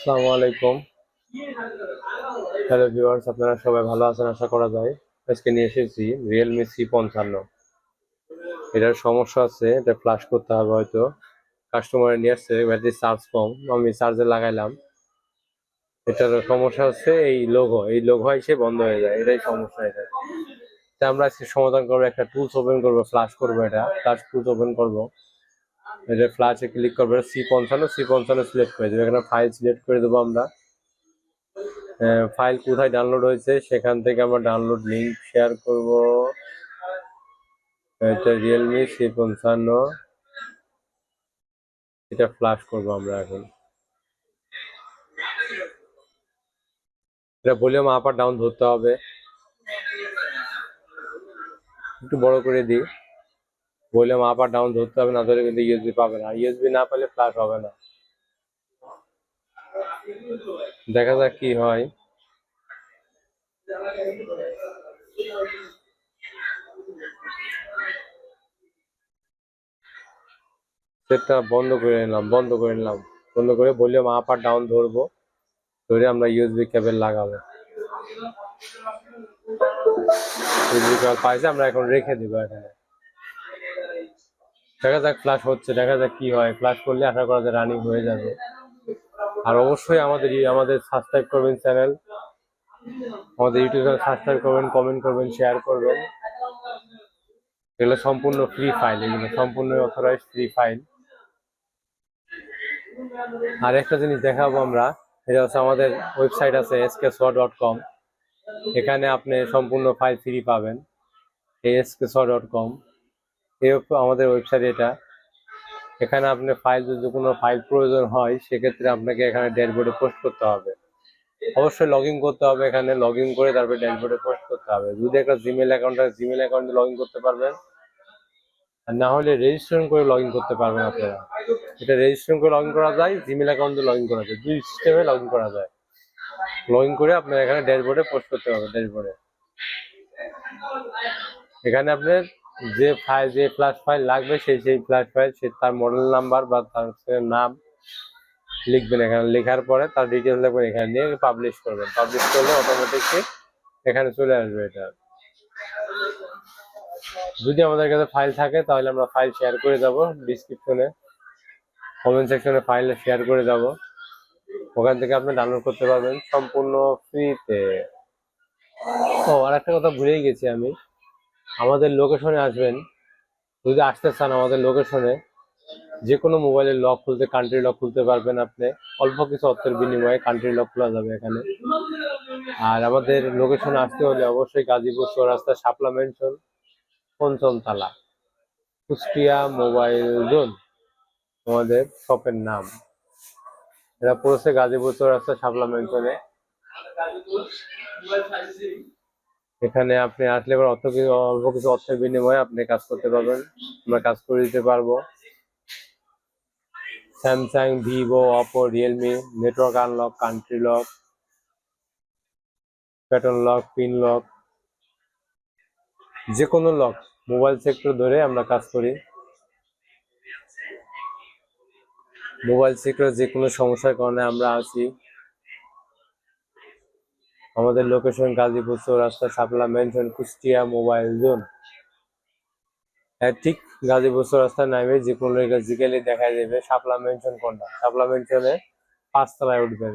আসসালামু আলাইকুম। Hello viewers আপনারা সবাই ভালো আছেন? আশা করা যায়। আজকে নিয়ে এসেছি রিয়েলমি সি পঞ্চান্ন। এটার সমস্যা আছে, এটা ফ্লাশ করতে হবে হয়তো। কাস্টমার নিয়ে আসছে ব্যাটারি চার্জ কম। আমি চার্জে লাগাইলাম। এটার সমস্যা হচ্ছে এই লোগো এই লোগো এসে বন্ধ হয়ে যায়। এটাই সমস্যা এটা। আমরা আজকে সমাধান করব, একটা টুলস ওপেন করব ফ্লাশ করব এটা। ফ্লাশ টুলস ওপেন করব। এটা ফ্লাশে ক্লিক করবে সি পঞ্চান্ন সি পঞ্চান্ন সিলেক্ট করে দেবে। এখানে ফাইল সিলেক্ট করে দেবো আমরা। ফাইল কোথায় ডাউনলোড হয়েছে, সেখান থেকে আমরা ডাউনলোড লিঙ্ক শেয়ার করব। এটা রিয়েলমি সি পঞ্চান্ন এটা ফ্লাশ করব আমরা এখন। এটা ভলিউম আপ আর ডাউন ধরতে হবে। একটু বড় করে দিই। ভলিউম আপ আর ডাউন ধরতে হবে, না ধরে কিন্তু ইউএসবি পাবে না। ইউএসবি না পেলে ফ্লাশ হবে না। দেখা যাক কি হয়। সেটটা বন্ধ করে নিলাম, বন্ধ করে নিলাম। বন্ধ করে ভলিউম আপ আর ডাউন ধরবো, ধরে আমরা ইউএসবি কেবল লাগাবো। ইউএসবি পাইছে, আমরা এখন রেখে দিব এখানে। দেখা যাক ফ্লাশ হচ্ছে, দেখা যাক কি হয়। ফ্লাশ করলে আশা করা যায় রানিং হয়ে যাবে। আর অবশ্যই আমাদের আমাদের সাবস্ক্রাইব করবেন চ্যানেল আমাদের ইউটিউব চ্যানেল সাবস্ক্রাইব করবেন কমেন্ট করবেন শেয়ার করবেন। এগুলো সম্পূর্ণ ফ্রি ফাইল এগুলো সম্পূর্ণ অথরাইজ ফ্রি ফাইল আর একটা জিনিস দেখাবো আমরা, এটা হচ্ছে আমাদের ওয়েবসাইট আছে এসকে ডট কম এখানে আপনি সম্পূর্ণ ফাইল ফ্রি পাবেন, এই এসকে ডট কম হচ্ছে আমাদের ওয়েবসাইট এটা। এখানে আপনি ফাইল যদি কোনো ফাইল প্রয়োজন হয়, সেক্ষেত্রে আপনাকে এখানে ড্যাশবোর্ডে পোস্ট করতে হবে। অবশ্যই লগ করতে হবে এখানে লগ করে তারপরে ড্যাশবোর্ডে পোস্ট করতে হবে। যদি একটা জিমেল অ্যাকাউন্ট থাকে জিমেল অ্যাকাউন্টে লগ করতে পারবেন। আর না হলে রেজিস্ট্রেশন করে লগ করতে পারবেন আপনারা। এটা রেজিস্ট্রেশন করে লগ করা যায় জিমেল অ্যাকাউন্টে লগ করা যায়। দুই সিস্টেমে লগ করা যায়। লগ করে আপনার এখানে ড্যাশবোর্ডে পোস্ট করতে হবে ড্যাশবোর্ডে এখানে আপনার যে ফাইল যে প্লাস ফাইল লাগবে, সেই সেই প্লাস ফাইল সে তার মডেল নাম্বার বা তার নাম লিখবেন এখানে। লেখার পরে তার ডিটেলস লিখবেন এখানে নিয়ে পাবলিশ করবেন। পাবলিশ করলে অটোমেটিকলি এখানে চলে আসবে এটা। যদি আমাদের কাছে ফাইল থাকে, তাহলে আমরা ফাইল শেয়ার করে যাব ডিসক্রিপশনে কমেন্ট সেকশনে ফাইল শেয়ার করে যাব ওখান থেকে আপনি ডাউনলোড করতে পারবেন সম্পূর্ণ ফ্রিতে ও আর একটা কথা ভুলেই গেছি আমি। আমাদের লোকেশনে আসবেন। যদি আসতে চান আমাদের লোকেশনে যে কোনো মোবাইলের লক খুলতে কান্ট্রি লক খুলতে পারবেন আপনি। অল্প কিছু অর্থের বিনিময়ে কান্ট্রি লক খোলা যাবে এখানে। আর আমাদের লোকেশনে আসতে হলে অবশ্যই গাজীপুর চৌরাস্তা শাপলা মেনশন পঞ্চম তালা কুষ্টিয়া মোবাইল জোন আমাদের শপের নাম। এটা পড়েছে গাজীপুর চৌরাস্তা শাপলা মেনশনে এখানে আপনি আসলে এবার অত কিছু, অল্প কিছু অর্থের বিনিময়ে আপনি কাজ করতে পারবেন। আমরা কাজ করে দিতে পারব। Samsung Vivo Oppo Realme network unlock country lock pattern lock pin lock যে কোনো লক মোবাইল সেক্টর ধরে আমরা কাজ করি। মোবাইল সেক্টরে যে কোনো সমস্যার কারণে আমরা আছি। আমাদের location Gazipur Chowrasta Shapla mansion Kushtia mobile zone হ্যাঁ ঠিক গাজীপুর চৌরাস্তায় নামে যে কোনো জিগেলে দেখা যাবে, সাপলা মেনশন কোনটা? শাপলা মেনশনে পাঁচতলায় উঠবেন।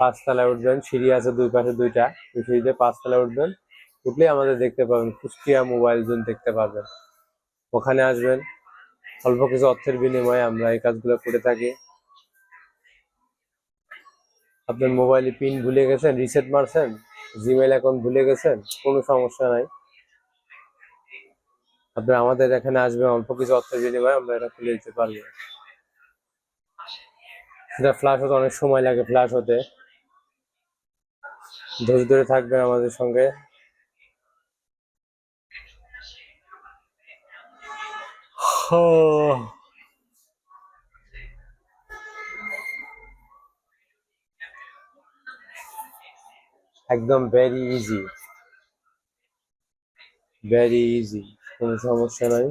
পাঁচতলায় উঠবেন, সিঁড়ি আছে দুই পাশে দুইটা, ওই সিঁড়িতে পাঁচতলায় উঠবেন। উঠলেই আমাদের দেখতে পাবেন, কুষ্টিয়া মোবাইল জোন দেখতে পাবেন। ওখানে আসবেন। অল্প কিছু অর্থের বিনিময়ে আমরা এই কাজগুলো করে থাকি। আপনার মোবাইলে পিন ভুলে গেছেন রিসেট মারছেন জিমেল অ্যাকাউন্ট ভুলে গেছেন, কোনো সমস্যা নাই। আপনি আমাদের এখানে আসবেন অল্প কিছু অর্থের বিনিময়ে আমরা এটা খুলে দিতে পারব। এটা ফ্লাশ হতে অনেক সময় লাগে ফ্লাশ হতে। ধৈর্য ধরে থাকবেন আমাদের সঙ্গে। একদম ভেরি ইজি ভেরি ইজি কোনো সমস্যা নাই।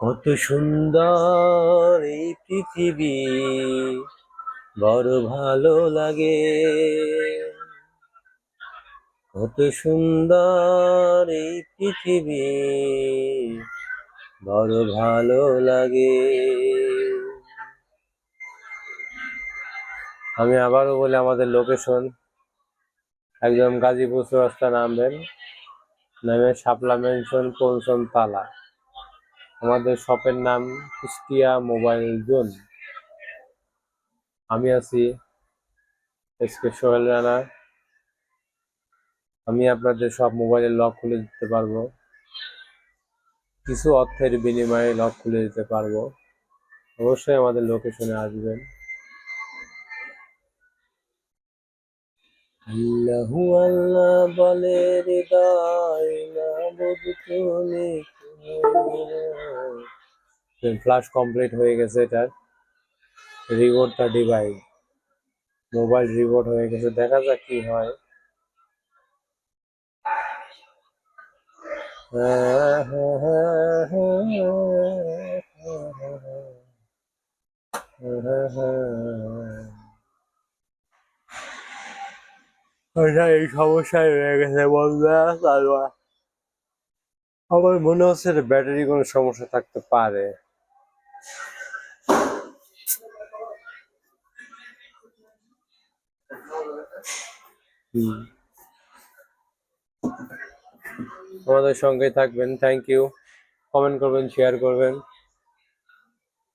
কত সুন্দর এই পৃথিবী, বড় ভালো লাগে। কত সুন্দর এই পৃথিবী, বড় ভালো লাগে। আমি আবারও বলি আমাদের লোকেশন একদম গাজীপুর রাস্তা নামবেন। নামে শাপলা মেনশন পৌঁছন তালা। আমাদের শপের নাম কুষ্টিয়া মোবাইল জোন আমি আছি এস কে সোহেল রানা। আমি আপনাদের সব মোবাইলের লক খুলে দিতে পারব। কিছু অর্থের বিনিময়ে লক খুলে দিতে পারব। অবশ্যই আমাদের লোকেশনে আসবেন। আল্লাহু আল্লাহ বলে, হৃদয় না বুঝ তুমি ফ্লাশ কমপ্লিট হয়ে গেছে এটার। রিবোর্ডটা ডিভাইস মোবাইল রিবোর্ড হয়ে গেছে। দেখা যাক কি হয়। এই সমস্যায় রয়ে গেছে তারপর আমার মনে হচ্ছে ব্যাটারি কোনো সমস্যা থাকতে পারে। আমাদের সঙ্গে থাকবেন। থ্যাংক ইউ কমেন্ট করবেন শেয়ার করবেন।